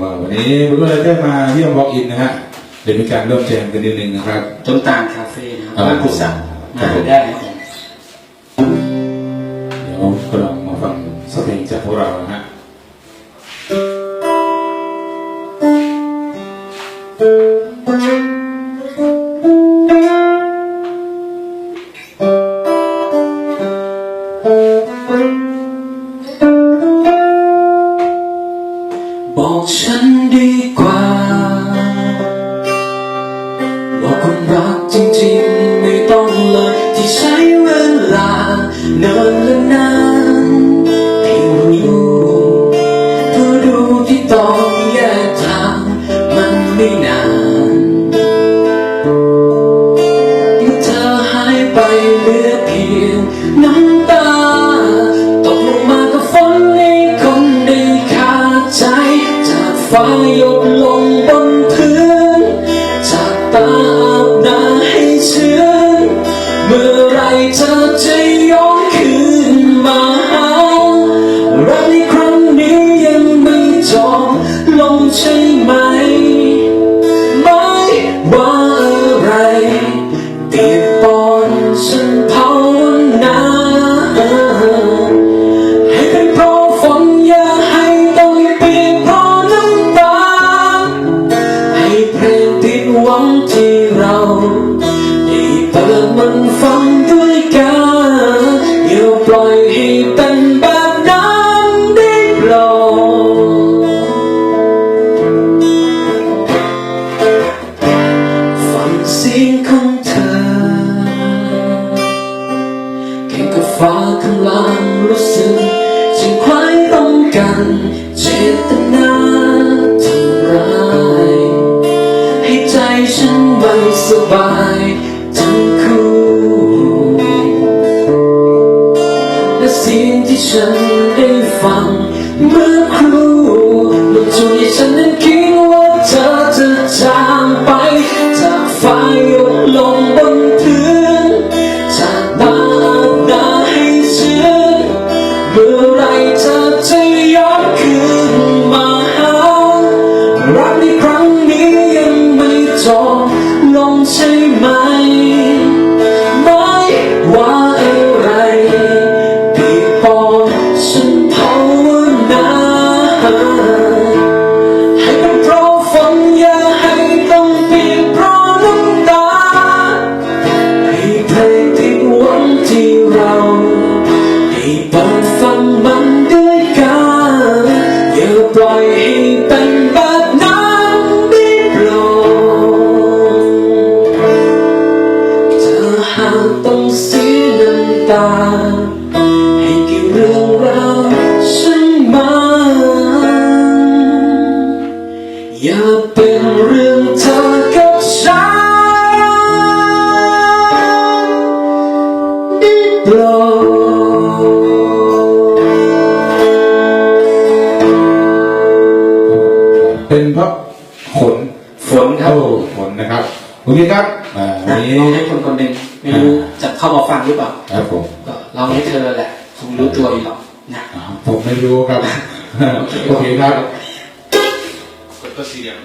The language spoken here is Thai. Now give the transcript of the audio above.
ว่าวันนี้ผมก็เลยได้มาเยี่ยมวอล์กอินนะฮะเดี๋ยวมีการเริ่มแจมกันนิดนึงนะครับ ต้นตาลคาเฟ่นะครับอ่าบ้านกุศลครัมาบผมได้นะครับ บอกฉันดีกว่า บอกคนรักจริงๆ ไม่ต้องเลยที่ใช้เวลาเนินและ ฟ้าหยดลงบนพื้น จากตาอาบน้าให้ชื้น เมื่อไรเธอจะย้อนคืนมาหารักในครั้งนี้ยังไม่จบลงใช่ไหม ไม่ว่า หวังที่เราได้เปิดมันฟังด้วยกันอย่าปล่อยให้เป็นแบบนั้นได้โปรดฟังเสียงของเธอ แค่กับฟ้าข้างล่างรู้สึกจึงคล้ายต้องกันเจตนา สบายทั้งคู่และเสียงที่ฉันได้ฟังเมื่อครู่มันช่วยให้ฉันนั้นคิดว่าเธอจะจางไป จากฟ้าหยดลงบนพื้นจากตาอาบน้าให้ชื้นเมื่อไรเธอจะย้อนคืนมาหารักในครั้ง อย่าปล่อยให้เป็น ครับโอเคครับอ่าวันนี้ลองให้คนคนหนึ่งไม่รู้จะเข้ามาฟังหรือเปล่าครับผมก็ลองให้เธอแหละคงรู้ตัวอยู่หรอกนะ อ่าผมไม่รู้ครับ โอเคครับก็สี่เหลี่ยม